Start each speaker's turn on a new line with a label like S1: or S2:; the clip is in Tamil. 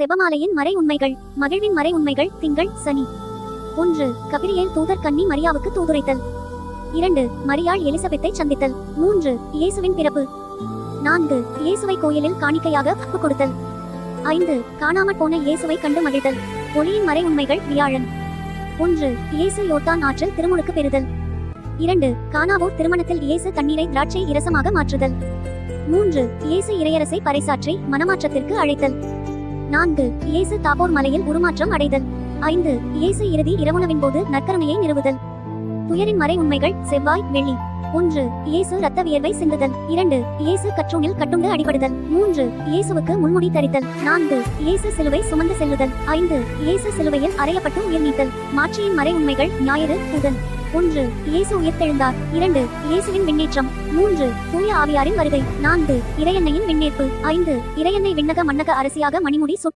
S1: செபமாலையின் மறை உண்மைகள் மகிழ்வின் மறை உண்மைகள் திங்கள் சனி. ஒன்று கபிரியேல் தூதர் கன்னி மரியாவுக்கு தூதுரைத்தல். இரண்டு மரியாள் எலிசபெத்தை சந்தித்தல். மூன்று இயேசுவின் பிறப்பு. நான்கு இயேசுவை கோயிலில் காணிக்கையாக ஒப்புக் கொடுத்தல். ஐந்து காணாமற் போன இயேசுவை கண்டு மகிழ்தல். ஒளியின் மறை உண்மைகள் வியாழன். ஒன்று இயேசு யோர்தான் ஆற்றில் திருமுழுக்கு பெறுதல். இரண்டு கானாவூர் திருமணத்தில் இயேசு தண்ணீரை திராட்சை இரசமாக மாற்றுதல். மூன்று இயேசு இறையரசை பறைசாற்றி மனமாற்றத்திற்கு அழைத்தல். நான்கு இயேசு தாபோர் மலையில் உருமாற்றம் அடைதல். ஐந்து இயேசு இறுதி இரவுணவின் போது நற்கருணையை நிறுவுதல். துயரின் மறை உண்மைகள் செவ்வாய் வெள்ளி. ஒன்று இயேசு ரத்த வியர்வை சிந்துதல். இரண்டு இயேசு கற்றூனில் கட்டுண்டு அடிபடுதல். மூன்று இயேசுவுக்கு முன்முடி தரித்தல். நான்கு இயேசு சிலுவை சுமந்து செல்லுதல். ஐந்து இயேசு சிலுவையில் அறையப்பட்டு உயிர் நீத்தல். மாற்றியின் மறை உண்மைகள் ஞாயிறு புதன். ஒன்று இயேசு உயிர்த்தெழுந்தார். இரண்டு இயேசுவின் விண்ணேற்றம் மூன்று தூய ஆவியாரின் வருகை. நான்கு இறையன்னையின் விண்ணேற்பு ஐந்து இறையன்னை விண்ணக மன்னக அரசியாக மணிமுடி